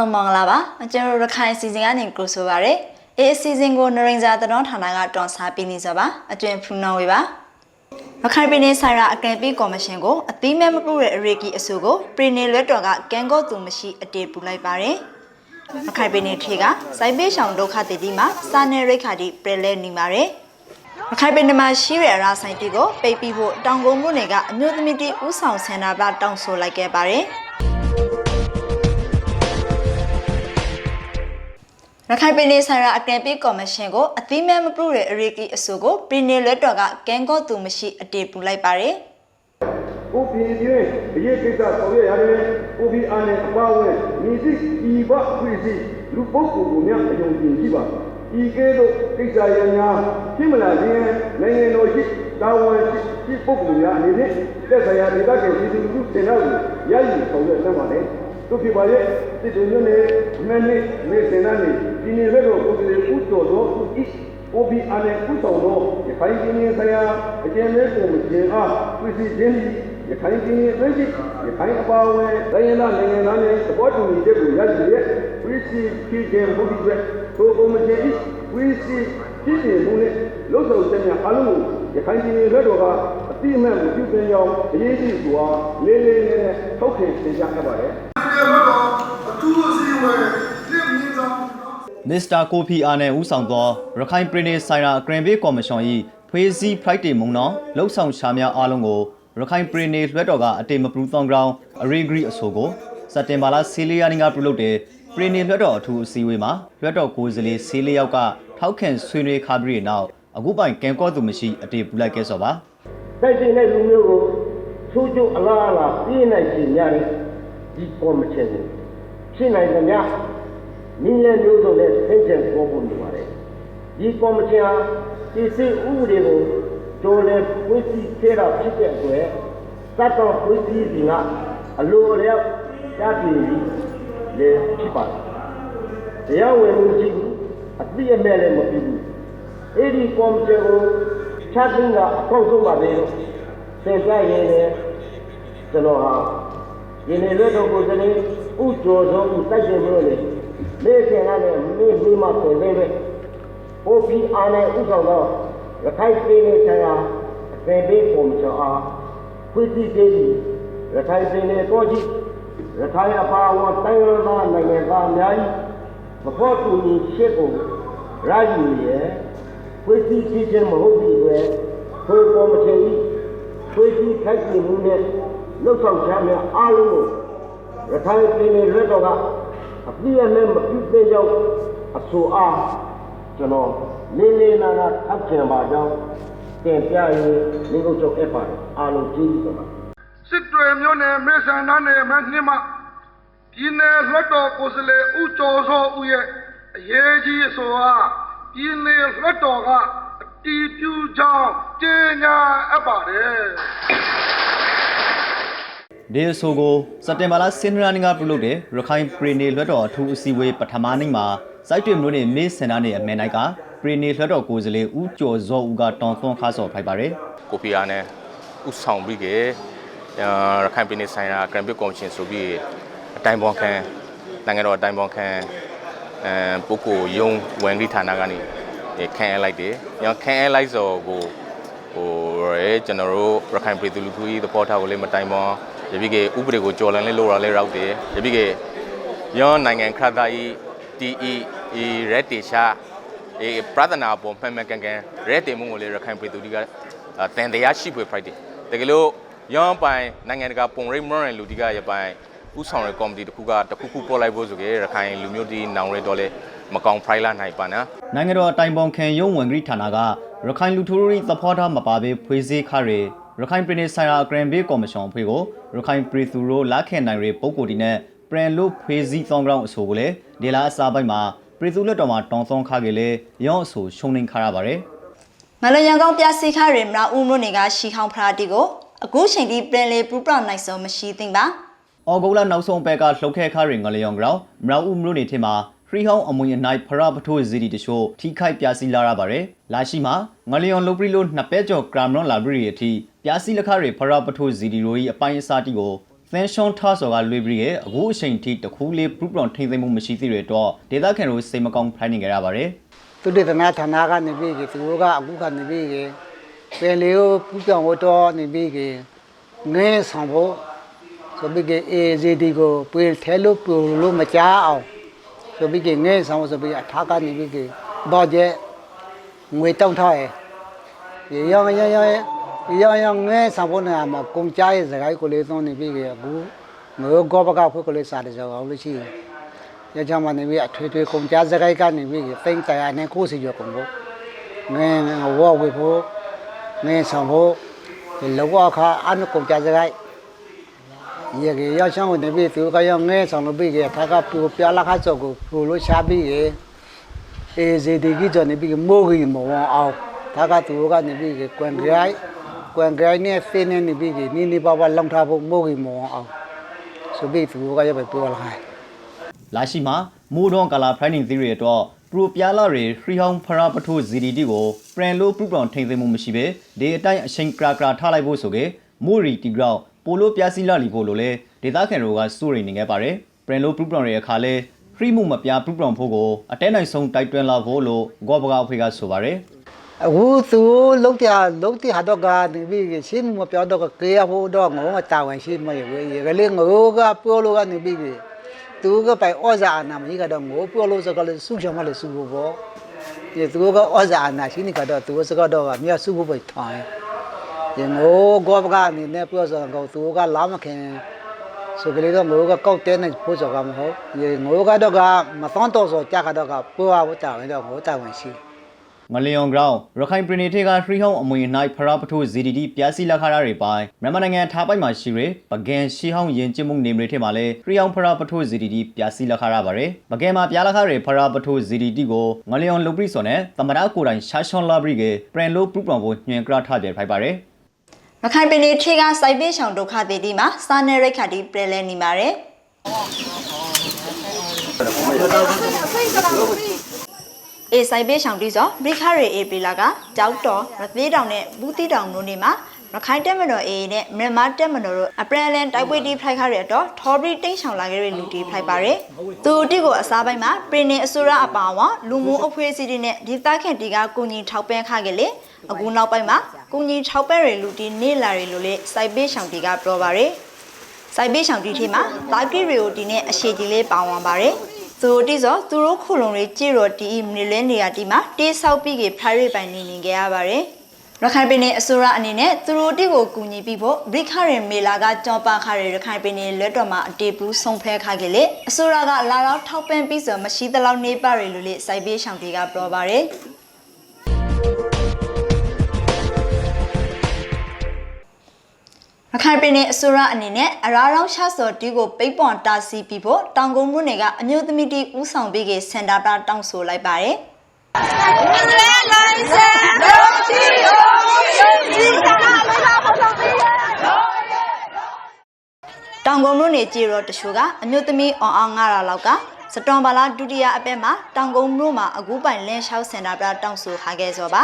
အားလုံးမင်္ဂလာပါကျွန်တော်တို့ရခိုင်စီစဉ်ကနေကြိုဆိုပါရစေအေးအစီအစဉ်ကိုနရိန်ဇာတတော်ဌာနကတွန်စားပေးနေကြပါအကျွင်ဖူနောဝေပါရခိုင်ပြည်နယ်ဆိုင်ရာအကယ်ပြီးကော်မရှင်ကိုအသီးမဲ့မပူတဲ့အရေကီအဆိုကိုပြည်နယ်လွှတ်တော်ကကံကောသူမရှိအတည်ပြုလိုက်ပါတယ်ရခိုင်ပြည်နယ်ထေကစိုင်းပေးဆောင်ဒုက္ခတည်ဒီမှာစာနယ်ရိတ်ခါတိပြည်လဲနေပါတယ်ရခိုင်ပြည်နယ်မှာရှိတဲ့အရာဆိုင်တီကိုပိတ်ပြီးဖို့တောင်ကုန်းမြို့နယ်ကအမျိုးသမီးတီဦးဆောင်ဆန္ဒပြတောင်းဆိုလိုက်ခဲ့ပါတယ် ရခိုင်ပြည်နယ်ဆိုင်ရာအကယ်ပြီးကော်မရှင်ကိုအသီးမဲ့မပူတဲ့အရေကီအဆိုကိုပြည်နယ်လွှတ်တော်ကကံကောသူမရှိအတည်ပြုလိုက်ပါတယ်ကိုပြည်တွင်အရေးကိစ္စဆောင်ရွက်ရတဲ့ကိုပြည်အားနဲ့အပါအဝင်မိစိဤဘခွေစီလူပုဂ္ဂိုလ်ကိုများအယုံကြည်ရှိပါဤကဲ့သို့ကိစ္စရများဖြစ်မလာခြင်းနိုင်ငံတော်ရှိတာဝန်ရှိရှိပုဂ္ဂိုလ်များအနေနဲ့သက်ဆိုင်ရာဒေသခံပြည်သူလူထုတင်တော့ကိုရည်ရည်ဆောင်ရွက်သတ်ပါလေတို့ဖြစ်ပါရဲ့စစ်တုံမျိုးနဲ့မနေ့မေစင်နာနေ ဒီနေ့လည်းတော့ကိုယ်တွေဥတော်တော့သူဣကိုဘီအားနဲ့ဥဆောင်တော့ဒီဖိုင်ပြည်နယ်ဆိုင်ရာအကျဉ်းမဲကိုမကျင်အားဝိစီခြင်းရခိုင်ပြည်နယ်အတွင်းရှိရခိုင်အပါအဝင်တိုင်းရင်းသားနိုင်ငံသားတွေသဘောတူညီချက်ကိုရရှိတဲ့ဝိစီဖြစ်ခြင်းမှုတွေသို့ကိုမကျင်ဝိစီဖြစ်ခြင်းမှုနဲ့လုံဆောင်ချက်များအလုံးကိုရခိုင်ပြည်နယ်လက်တော်ကအတိအမှန်ကိုပြုပြင်ကြောင်းအရေးကြီးစွာလေးလေးနဲ့ထုတ်ခင်သင်ကြားခဲ့ပါတယ်အထူးအစည်းအဝေးလက်မြင့်ဆောင် မစ္စတာကိုဖီအာနယ်ဦးဆောင်သောရခိုင်ပြည်နယ်ဆိုင်ရာဂရန်ဘေးကော်မရှင်၏ဖွေးစည်း Friday မုံတော်လှုပ်ဆောင်ရှားများအားလုံးကိုရခိုင်ပြည်နယ်လွှတ်တော်ကအတေမပရူသောင်းဂရောင်းအရီဂရီအဆိုကိုစက်တင်ဘာလ14ရက်နေ့ကပြုလုပ်တဲ့ပြည်နယ်လွှတ်တော်အထူးအစည်းအဝေးမှာလွှတ်တော်ကိုယ်စားလှယ်14ယောက်ကထောက်ခံဆွေးနွေးခါပြီးတဲ့နောက်အခုပိုင်ကံကော့သူမရှိအတေပူလိုက်ခဲ့စောပါတိုက်တင်တဲ့လူမျိုးကိုချိုးချိုးအလားအလားပြင်းနိုင်ချင်ကြတဲ့ဒီကော်မရှင်ကိုဖြစ်နိုင်သမျှ နည်းလမ်းမျိုးစုံနဲ့ဆင့်ကျင်ပေါ်ဖို့နေပါတယ်ဒီကော်မရှင်ဟာဒီစိတ်ဥပဒေကိုကျော်လဲဖွင့်စီခဲ့တာဖြစ်တဲ့အတွက်စတ်တော်ဖွင့်စီစီကအလိုအလျောက်ကြားပြပြီးလေဖြစ်ပါတယ်တရားဝင်မှုရှိဘူးအပြည့်အမဲ့လည်းမပြုဘူးအဲ့ဒီကော်မရှင်ကိုချားတင်ကအကောက်ဆုံးပါပဲလို့သင်ပြရင်းနဲ့ကျွန်တော်ဟာဒီနေ့လွတ်တော်ကိုယ်စနေဥကျော်သောဥတိုက်တယ်လို့လေ လေခင်ကလည်းမေးပြီးမှဆင်သေးပဲ။ OPR နဲ့ဥဆောင်တော့ရခိုင်ပြည်နယ်ဆိုင်ရာအပေပေးပုံချောအားဖွဲ့စည်းခဲ့ပြီးရခိုင်ပြည်နယ်တော့ကြီးရခိုင်အပါအဝင်တိုင်းရင်းသားနိုင်ငံသားအများကြီးမဖို့တူညီရှစ်ကိုရယူရဲ့ဖွဲ့စည်းဖြစ်ခြင်းမဟုတ်ဘူးလေ။ကိုယ်ပေါ်မချင်ဘူးဖွဲ့စည်းခိုက်ခြင်းမှုနဲ့လှုပ်ဆောင်ချမ်းများအားလုံးကိုရခိုင်ပြည်နယ်လွှတ်တော်က အပြည့်အမဲ့မပြုသေးကြောင်းအဆိုအားကျွန်တော်လေးလေးနာနာထောက်ချင်ပါကြောင်းတင်ပြရင်းမိကုတ်ချုပ်အပ်ပါတယ်အားလုံးကြည့်ကြပါစစ်တွေမျိုးနယ်မေဆန္ဒနယ်မနှင်းမပြည်နယ်လွှတ်တော်ကိုယ်စားလှယ်ဦးကျော်စောဦးရဲ့အရေးကြီးအဆိုဟာပြည်နယ်လွှတ်တော်ကအတီးပြုကြောင်းကြေညာအပ်ပါတယ် ဒီအဆိုကိုစက်တင်ဘာလ10ရက်နေ့ကပြုလုပ်တဲ့ရခိုင်ပြည်နယ်လွှတ်တော်အထူးအစည်းအဝေးပထမနေ့မှာစိုက်တွင်မျိုးနဲ့မေးစင်တာနဲ့အမေနိုင်ကပြည်နယ်လွှတ်တော်ကိုယ်စားလှယ်ဦးကျော်စောဦးကတောင်းသွန်းခါဆော်ဖိုက်ပါတယ်ကိုဖီအာနဲ့ဥဆောင်ပြီးကေအာရခိုင်ပြည်နယ်ဆိုင်ရာဂရန်ပစ်ကော်မရှင်ဆိုပြီးအတိုင်းပေါ်ခံနိုင်ငံတော်အတိုင်းပေါ်ခံအဲပုဂ္ဂိုလ်ယုံဝန်ကြီးဌာနကနေအဲခံအပ်လိုက်တယ်။ညောခံအပ်လိုက်ဆိုကိုဟိုရဲကျွန်တော်တို့ရခိုင်ပြည်သူလူထုကြီးသဘောထားကိုလည်းမတိုင်ပေါ် ရပြီးကေဥပဒေကိုကြော်လန်လေးလို့ရလဲရောက်တယ်။ရပြီးကေယောနိုင်ငံခရတာဤ TE ဤရက်တေရှာအေးပရဒနာပေါ်မှန်မှန်ကန်ကန်ရဲတင်မှုကိုလေရခိုင်ပြည်သူတွေကအာတန်တရားရှိဖွယ် Friday တကယ်လို့ရောင်းပိုင်နိုင်ငံတကာပုံရိပ်မရန်လူတီကရပိုင်ဥဆောင်ရကော်မတီတစ်ခုကတစ်ခုခုပေါ်လိုက်ဖို့ဆိုကြရခိုင်လူမျိုးတီနောင်ရဲတော့လေမကောင်ဖရိုင်လာနိုင်ပါနော်နိုင်ငံတော်အတိုင်ပင်ခံရုံးဝန်ကြီးဌာနကရခိုင်လူထုရီသဖောထားမပါဘဲဖွေးစည်းခရ ရခိုင်ပြည်နယ်ဆိုင်ရာဂရန်ဘေးကော်မရှင်အဖွဲ့ကိုရခိုင်ပြည်သူတို့လက်ခံနိုင်ရပုံကိုဒီနဲ့ပရန်လို့ဖွေးစည်းသောင်းကောင်အဆိုကိုလေဒီလားအစားပိုင်းမှာပြည်သူလက်တော်မှာတောင်းသွန်းခခဲ့လေရောင်းအဆိုရှုံနေခရပါတယ်မလယံကောင်းပြစီခရမနာဦးမြို့နယ်ကရှီခေါင်ဖရာတီကိုအခုချိန်ထိပြန်လေပူပရနိုင်စုံမရှိသင့်ပါ။အော်ဂိုလာနောက်ဆုံးဘက်ကလှုပ်ခဲခရင်ငလျောင်ကောင်မရဦးမြို့နေထင်မှာ ခရီဟောင်းအမွေအနိုင်ဖရပထိုးဇီဒီတရှို့ထိခိုက်ပြစီလာရပါတယ်။လာရှိမှာငလျောင်လုပရီလိုနှစ်ပဲကျော်ကရမ်ရွန်လာဘရီအထိပြစီလက်ခရီဖရပထိုးဇီဒီရိုဤအပိုင်းအစားတီကိုသန်ရှွန်ထားစော်ကလွေပြီးရဲ့အခုအချိန်ထိတခုလေးပရူပလွန်ထိမ့်သိမ်းမှုမရှိသေးတဲ့တော့ဒေသခံတို့စိတ်မကောင်းဖိုင်းနေကြရပါတယ်သူတေသနာဌာနကနေပြီးကသူတို့ကအခုကနေပြီးကပယ်လေးကိုပူပြောင်းတော့နေပြီးကငဲဆောင်ဖို့ဆိုပြီးကအေဇီဒီကိုပွေထဲလို့ပူလို့မကြားအောင် ဆိုပြီးကငဲဆောင်ဆိုပြီးအထာကနေပြီးကဘောကျဲငွေတောင်းထားရဲ့ရောင်းရောင်းရောင်းရောင်းရောင်းငဲဆောင်ဖို့နေမှာကုန်ကြရဲ့စကိုင်းကိုလေးသွန်းနေပြီးကအခုငိုကောပကဖွကိုလေးစားတယ်ဆိုအောင်လို့ရှိရင်ရကြမှာနေပြီးအထွေထွေကုန်ကြစရိုက်ကနေပြီးတိမ့်တရားနဲ့ကိုယ်စီရကုန်ဖို့ငင်းဝဝေဖို့ငင်းဆောင်ဖို့လောကခါအနုကုန်ကြစရိုက်ရေကြီး ရောက်ချောင်းနေပြီးသူကရောက်ငဲဆောင်လို့ပြီးကထာကပူပြလာခါစောကိုပူလို့ရှာပြီးကအေးစီဒီကြီးကြောနေပြီးမိုးကြီးမောအောင်ထာကသူကနေပြီးကွန်ဂရိုက်ကွန်ဂရိုက်နဲ့ဖင်းနေပြီးနီနီပါပါလောင်ထားဖို့မိုးကြီးမောအောင်ဆိုပြီးသူကရောက်ပဲပြောလာခိုင်းလာရှိမှာမိုးဒွန်ကာလာဖရိုင်းနင်းသီးတွေတော့ပရိုပြာလာတွေခရီဟောင်းဖရာပထိုး ZDT ကိုပရန်လိုပရူပလွန်ထိမ့်သိမ်းမှုမရှိပဲဒီအတိုင်းအချိန်ကရာကရာထားလိုက်ဖို့ဆိုကေမိုရီတီဂရောင်း ပိုလိုပြာစီလာလီဖို့လိုလဲဒေသခံတို့ကစိုးရိမ်နေခဲ့ပါတယ်ပရန်လိုပရူပလွန်ရဲ့အခါလဲခရီမှုမပြပရူပလွန်ဖို့ကိုအတဲနိုင်ဆုံးတိုက်တွန်းလာဖို့လို့ဂောဘကအဖွဲ့ကဆိုပါတယ်အခုသူလုံးတလုံးတဟာတော့ကနေပြီးရှင်းမပြောတော့ကေရဖို့တော့ငုံတာဝန်ရှိမရဘူးရေကလေးငိုကပြောလို့ကနေပြီးသူကပိုင်ဩဇာအနာမကြီးကတော့ငိုပြောလို့စကားလေးစုချမလေးစုဖို့ပေါ့ဒီသူကဩဇာအနာရှိနေကတော့သူစကားတော့ကမြတ်စုဖို့ပဲထိုင် ဒီငိုကောပကအနေနဲ့ပြောဆိုတော့သူကလာမခင်ဆိုကလေးတော့ငိုကကောက်တဲနေဖို့ဆိုကမဟုတ်ဒီငိုကတော့ကမသွန်းတော့ဆိုကြကတော့ကပြောဖို့တာဝန်တော့ငိုတာဝန်ရှိငလျောင်ဂရောင်းရခိုင်ပြည်နယ်ထဲကခရီဟောင်းအမွေ၌ဖရာပထိုး ZDT ပြာစီလာခါရတွေပိုင်းမြန်မာနိုင်ငံထားပိုက်မှာရှိရပကံရှီဟောင်းရင်ကျမှုနေမတွေထဲမှာလဲခရီဟောင်းဖရာပထိုး ZDT ပြာစီလာခါရပါတယ်ပကံမှာပြာလာခါရဖရာပထိုး ZDT ကိုငလျောင်လုပ္ပိစော်နဲ့သမရကိုတိုင်ရှာရှွန်လာဘရီကပရန်လိုပရူပလွန်ကိုညွှန်ကရထားပြဖိုက်ပါတယ် ရခိုင်ပြည်နယ်ထေကစိုက်ပေးဆောင်ဒုက္ခသည်ဒီမှာစာနယ်ရိတ်ခတ်ဒီပြည်လဲနေပါတယ်အေဆိုင်ပေးဆောင်တီးစောဘရိခရေအေပီလာကကြောက်တော်ရသေးတောင်နဲ့ဘူးတီတောင်တို့နေမှာ ရခိုင်တက်မတော်အေနဲ့မြန်မာတက်မတော်တို့အပရန်လန်တိုက်ပွဲတီးဖိုက်ခါရတော့ထော်ဘရီတိန့်ဆောင်လာခဲ့တဲ့လူတီဖိုက်ပါတယ်သူတီကိုအစားပိုင်းမှာပရင်နေအစိုးရအပါအဝင်လူမှုအဖွဲ့အစည်းတွေနဲ့ဒီသားခင်တီကကုညီထောက်ပံ့ခခဲ့လေအခုနောက်ပိုင်းမှာကုညီထောက်ပံ့ရလူတီနေလာရလို့လေစိုက်ပေးဆောင်တီကပြောပါတယ်စိုက်ပေးဆောင်တီထဲမှာတာဂီရီယိုတီနဲ့အရှိတီလေးပါဝင်ပါတယ်သူတို့တိစောသူတို့ခုလုံးတွေကြည့်တော့ဒီမီလင်းနေရာတီမှာတေးဆောက်ပြီးကဖရိုက်ပိုင်နေနေကြရပါတယ် ရခိုင်ပြည်နယ်အစိုးရအနေနဲ့သူတို့တိကိုကူညီပြီးဖို့ဘရိခရင်မေလာကကြောပါခရရခိုင်ပြည်နယ်လက်တော်မှာအတေပူးဆုံးဖဲခခဲ့လေအစိုးရကလာတော့ထောက်ပံ့ပြီးဆိုမရှိသလောက်နေပါရလို့လေစိုက်ပေးဆောင်တီကပြောပါတယ်ရခိုင်ပြည်နယ်အစိုးရအနေနဲ့အရာရောင်းရှာစော်တီကိုပိတ်ပွန်တာစီပြီးဖို့တောင်ကုန်းမြို့နယ်ကအမျိုးသမီးတီဦးဆောင်ပေးခဲ့စင်တာတာတောင်းဆိုလိုက်ပါတယ် တောင်ကုန်းမြို့နယ်ကြေရောတချို့ကအမျိုးသမီးအောင်အောင်900လောက်ကစတွန်ဘာလာဒုတိယအပဲမှာတောင်ကုန်းမြို့မှာအကူပိုင်လင်းလျှောက်စင်တာပြတောင်းဆိုခါခဲ့စောပါ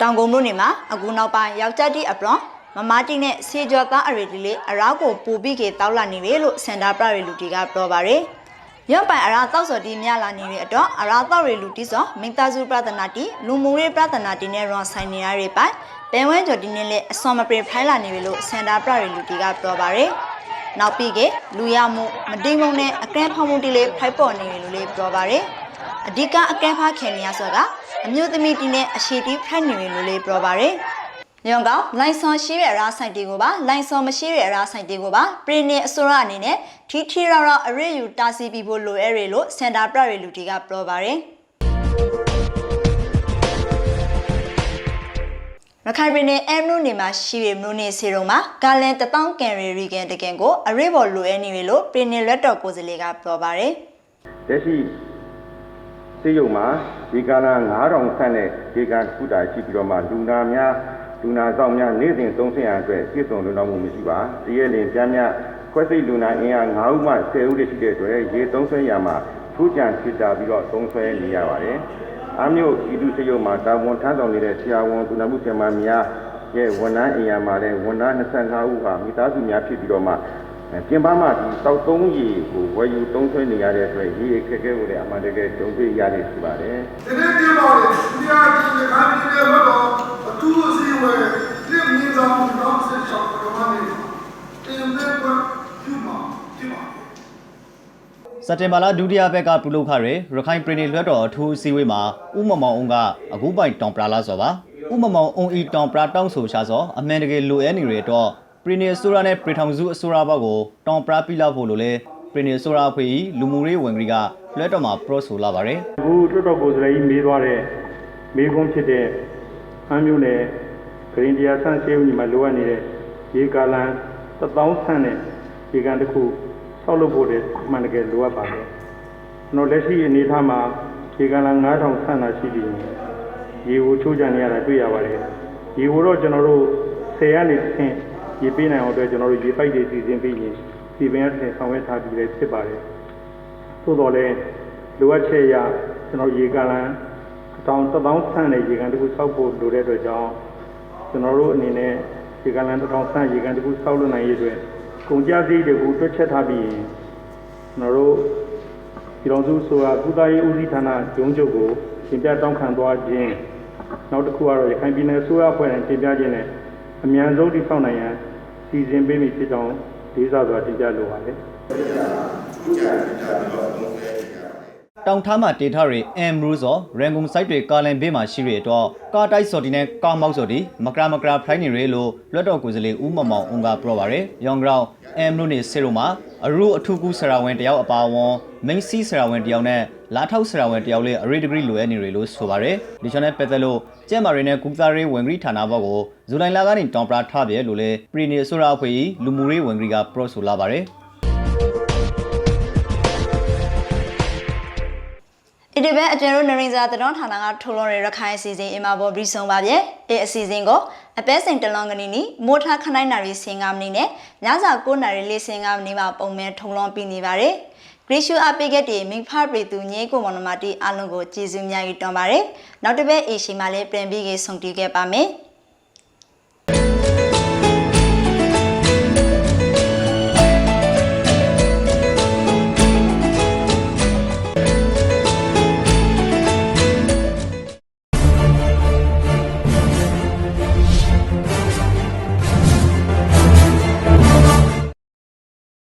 တောင်ကုန်းမြို့နယ်မှာအကူနောက်ပိုင်းယောက်ျားတီအပလွန်မမတီနဲ့ဆေကျော်သားအရေဒီလေးအရာကိုပူပြီးကေတောက်လာနေပြီလို့စင်တာပြရလူတီကပြောပါတယ် ရွံ့ပိုင်အရာတောက်စော်တီမြလာနေတဲ့အတွက်အရာတောက်ရလူတီစောမိသားစုပြဿနာတီလူမှုရေးပြဿနာတီနဲ့ရွန်ဆိုင်နေရတဲ့ပိုင်ပင်ဝဲကျော်တီနဲ့လည်းအစွန်မပင်ဖိုင်းလာနေပြီလို့စင်တာပြရလူတီကပြောပါတယ်နောက်ပြီးကလူရမှုမတိမ်မုံနဲ့အကန့်ဖောက်မှုတီလေးဖိုက်ပေါ်နေပြီလို့လည်းပြောပါတယ်အဓိကအကန့်ဖားခင်နေရဆိုကအမျိုးသမီးတီနဲ့အရှိတီဖိုက်နေပြီလို့လည်းပြောပါတယ် ညောင်ကောင်လိုင်ဆွန်ရှိရဲ့အရာဆိုင်တီကိုပါလိုင်ဆွန်မရှိရဲ့အရာဆိုင်တီကိုပါပရီနေအစိုးရအနေနဲ့ထီထီရာရာအရေးယူတာစီပြီးဖို့လိုအဲရလို့စင်တာပြရလူတီကပြောပါတယ်ရခိုင်ပြည်နယ်အဲမနုနေမှာရှိရမနုနေစီရုံမှာဂါလန်တပေါင်းကန်ရီရီကန်တကန်ကိုအရေးပေါ်လိုအဲနေရလို့ပြည်နယ်လက်တော်ကိုယ်စားလှယ်ကပြောပါတယ်လက်ရှိစေယုံမှာဒီကာလ9000ခန့်နဲ့ဒီကခုတာရှိပြီးတော့မှလူနာများ လူနာဆောင်များနေ့စဉ်သုံးဆရအတွက်ပြည့်စုံလုံလောက်မှုမရှိပါတရက်လင်ပြမ်းမြခွဲစိတ်လူနာအင်အား9ဦးမှ10ဦးတည်းရှိတဲ့အတွက်ရေသုံးဆွဲရမှာထူးကြံဖြစ်တာပြီးတော့သုံးဆွဲနေရပါတယ်အမျိုးဤသူစေယုံမှာတာဝန်ထမ်းဆောင်နေတဲ့ဆရာဝန်သူနာမှုဆရာမများရဲ့ဝန်ထမ်းအင်အားမှာလည်းဝန်ထမ်း25ဦးဟာမိသားစုများဖြစ်ပြီးတော့မှအဲပြင်ပမှာဒီတောက်သုံးရေကိုဝယ်ယူသုံးဆွဲနေရတဲ့အတွက်ရေအခက်အခဲကိုလည်းအမှန်တကယ်ကြုံတွေ့ရတယ်ဆိုပါတယ်ဒီနေ့ဒီပါလေဒီအားဒီခိုင်ပြည်နယ်တော့အထူးအစည်းအဝေးပြည်မြင့်ဆောင် တော့ဆက်ချောင်းတော်မနေတင်တဲ့ကပြုမှာဒီပါစက်တင်ဘာလဒုတိယဘက်ကပြုလုပ်ခရဲရခိုင်ပြည်နယ်လွှတ်တော်အထူးအစည်းအဝေးမှာဥမမောင်အောင်ကအခုပိုင်တောင်ပရာလာစော်ပါဥမမောင်အောင်ဤတောင်ပရာတောင်းဆိုရှာစောအမှန်တကယ်လိုအပ်နေရတော့ပြည်နယ်ဆိုရာနဲ့ပြည်ထောင်စုအစိုးရဘက်ကိုတောင်ပရာပြလောက်ဖို့လို့လဲပြည်နယ်ဆိုရာအဖွဲ့ဤလူမှုရေးဝန်ကြီးကလွှတ်တော်မှာပရော့ဆိုလာပါတယ်အခုတွတ်တော်ကိုယ်စားလှယ်ကြီးမေးသွားတဲ့မေးခွန်းဖြစ်တဲ့အမ်းမျိုးနယ်ဂ ရင်းတရားဆန့်ရှေးဦးညီမှာလိုအပ်နေတဲ့ရေကာလန်1000ဆန့်တဲ့ရေကန်တစ်ခုဆောက်လုပ်ဖို့တဲ့မှန်တကယ်လိုအပ်ပါတယ်ကျွန်တော်လက်ရှိအနေအထားမှာရေကာလန်9000ဆန့်တာရှိပြီးရေကိုချိုးချံနေရတာတွေ့ရပါတယ်ရေကိုတော့ကျွန်တော်တို့10ရက်နေတစ်ဆင့်ရေပေးနိုင်အောင်အတွက်ကျွန်တော်တို့ရေပိုက်တွေစီစဉ်ပြီးရင်ဒီပင်အထင်ဆောင်ရွက်ထားပြီးလည်းဖြစ်ပါတယ်သို့တော်လည်းလိုအပ်ချက်အရကျွန်တော်ရေကန်လန်တောင်တစ်သောင်းဆန့်တဲ့ရေကန်တစ်ခုစောက်ဖို့လိုတဲ့အတွက်ကြောင့် ကျွန်တော်တို့အနေနဲ့ရေကန်လန်တစ်ထောင်ဆန့်ရေကန်တစ်ခုစောက်လို့နိုင်ရတဲ့အတွက်ကုန်ကြစည်တွေကိုတွက်ချက်ထားပြီးရင်ကျွန်တော်တို့ပြည်တော်စုဆိုတာကုသရေးဦးစီးဌာနဂျုံချုပ်ကိုတင်ပြတောင်းခံသွားခြင်းနောက်တစ်ခုကတော့ရခိုင်ပြည်နယ်အစိုးရအဖွဲ့နဲ့တင်ပြခြင်းနဲ့အမြန်ဆုံးတည်ဆောက်နိုင်ရန်စီစဉ်ပေးမိဖြစ်ကြောင်းလေးစားစွာတင်ပြလိုပါတယ်တော င်ထားမှာတေထားတွေအမ်ရူဇော်ရန်ကုန်စိုက်တွေကာလန်ဘေးမှာရှိရတော့ကာတိုက်စော်ဒီနဲ့ကာမောက်စော်ဒီမကရာမကရာဖိုင်းနေရလို့လွတ်တော်ကိုယ်စားလှယ်ဦးမမောင်အုံကပြောပါရယ်ယောင်ဂရောင်အမ်ရူနေဆေရိုမှာအရူအထုကူဆရာဝန်တယောက်အပါဝန်မိန်စီဆရာဝန်တယောက်နဲ့လာထောက်ဆရာဝန်တယောက်လေးအရေးဒဂရီလိုအပ်နေရလို့ဆိုပါရယ်ဒီချန်နဲ့ပတ်သက်လို့ကျဲမာရီနဲ့ကုသရေးဝန်ကြီးဌာနဘက်ကိုဇူလိုင်လကနေတောင်ပရာထားပြဲလို့လေပရီနီဆိုရာအဖွဲ့ကြီးလူမှုရေးဝန်ကြီးကပရော့ဆိုလာပါရယ် ဒီတစ်ပတ်အကျဉ်းတို့နရင်စာတတော်ဌာနကထိုးလွန်ရရခိုင်အစီအစဉ်အမဘောပြီးဆုံးပါဗျ။အဲအစီအစဉ်ကိုအပဲစိန်တလွန်ကနီနီမိုးထားခနိုင်နာရီစင်ကာမနီနဲ့ညစာ9နာရီလေးစင်ကာမနီမှာပုံမှန်ထုံလွန်ပြီးနေပါတယ်။ဂရီရှူအပိကက်တီမိဖပရီသူညေကိုမော်နမတီအလုံးကိုကျေးဇူးများကြီးတွန်ပါတယ်။နောက်တစ်ပတ်အေရှိမှာလည်းပြန်ပြီးကေဆုံတီးခဲ့ပါမယ်။